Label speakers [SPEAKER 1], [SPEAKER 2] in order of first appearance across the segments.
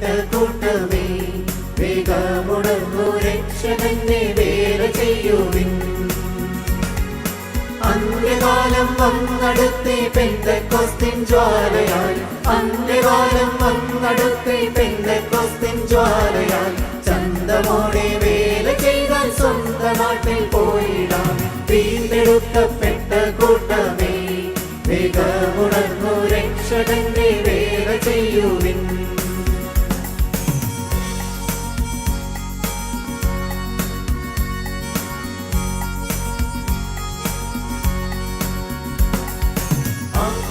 [SPEAKER 1] വിട്ട കൂട്ടമേ വേഗമുടങ്ങു രക്ഷകന്റെ വേല ചെയ്യുവിൻ. അന്ത്യകാലം വന്നടുത്തി പെന്തക്കൊസ്തിൻ ജ്വാലയാൽ അന്ത്യകാലം വന്നടുത്തി പെന്തക്കൊസ്തിൻ ജ്വാലയാൽ ചന്തമോടെ വേല ചെയ്താൽ സ്വന്തം പോയിടാം. വീണ്ടെടുക്കപ്പെട്ട കൂട്ടമേ വേഗമുടങ്ങു രക്ഷകന്റെ വേല ചെയ്യുവിൻ.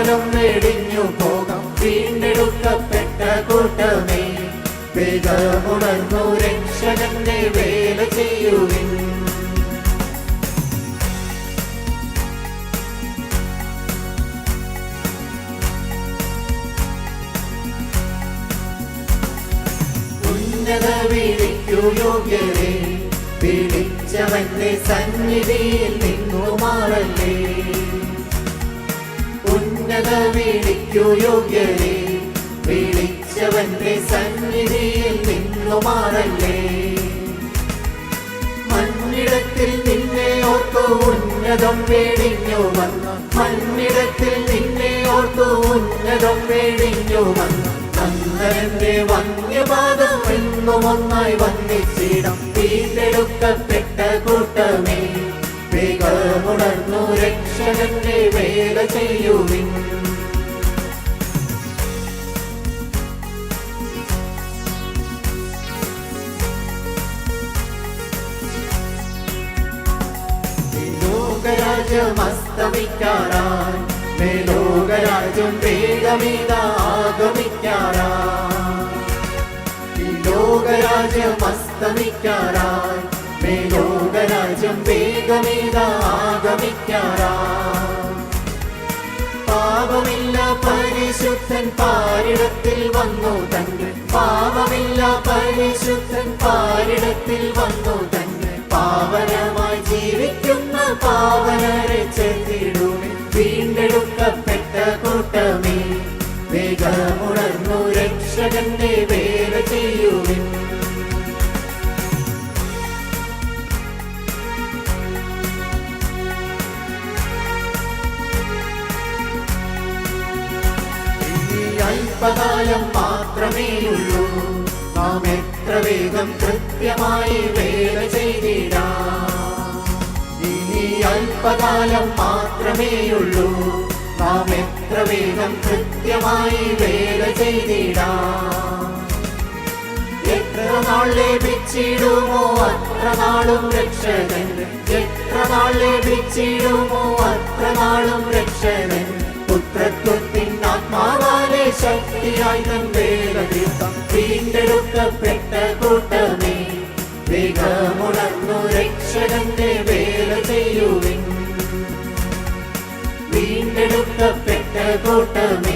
[SPEAKER 1] പാർത്തലും വെടിഞ്ഞു പോകാം. വീണ്ടെടുക്കപ്പെട്ട കൂട്ടമേ വേഗമുണർന്നു രക്ഷകന്റെ വേല ചെയ്യുവിൻ. ഉന്നത വിളിക്കു യോഗ്യരെ വിളിച്ചവന്റെ സന്നിധിയിൽ നിന്നു മാറല്ലേ ഉന്നത വിളിക്കൂ യോഗ്യരെ. വിളിച്ചവന്റെ സന്നിധിയിൽ നിന്നു മാറല്ലേ മണ്ണിടത്തിൽ നിന്നെ ഓർത്തു ഉന്നതം വേടിഞ്ഞു വന്നു. മണ്ണിടത്തിൽ നിന്നെ ഓർത്തു ഉന്നതം വേടിഞ്ഞു വന്നു. നന്ദനന്റെ വന്യപാദം എന്നും ഒന്നായി വന്നിച്ചിടം. വീണ്ടെടുക്കപ്പെട്ട കൂട്ടമേ. രക്ഷകന്റെ വേല ചെയ്യുവിൻ. ലോകരാജ്യം അസ്തമിക്കാറായി മേലോകരാജ്യം വേഗമീതാഗമിക്കാറായി ഈ ലോകരാജ്യം അസ്തമിക്കാറായി പരിശുദ്ധൻ പാരിടത്തിൽ വന്നു തന്നെ. പാപമില്ല പരിശുദ്ധൻ പാരിടത്തിൽ വന്നു തന്നെ. പാവനമായി ജീവിക്കുന്ന പാവനരെ ചേർത്തിടുമേ വീണ്ടെടുക്കപ്പെട്ട കൂട്ടമേ വേഗമുണർന്നു രക്ഷകന്റെ വേല അല്പകാലം മാത്രമേയുള്ളൂ നാം എത്ര വേഗം കൃത്യമായി വേല ചെയ്തിടാം. ഇനി അല്പകാലം മാത്രമേയുള്ളൂ നാം എത്ര വേഗം കൃത്യമായി വേല ചെയ്തിടാം. എത്ര നാൾ ലഭിച്ചിടുമോ അത്ര നാളും രക്ഷകൻ. എത്ര നാൾ ലഭിച്ചിടുമോ അത്ര നാളും രക്ഷകൻ. ശക്തിയായി തൻ വേല വീണ്ടെടുക്കപ്പെട്ട കൂട്ടമേ വേഗമുണർന്നു രക്ഷകന്റെ വേല ചെയ്യുവിൻ. വീണ്ടെടുക്കപ്പെട്ട കൂട്ടമേ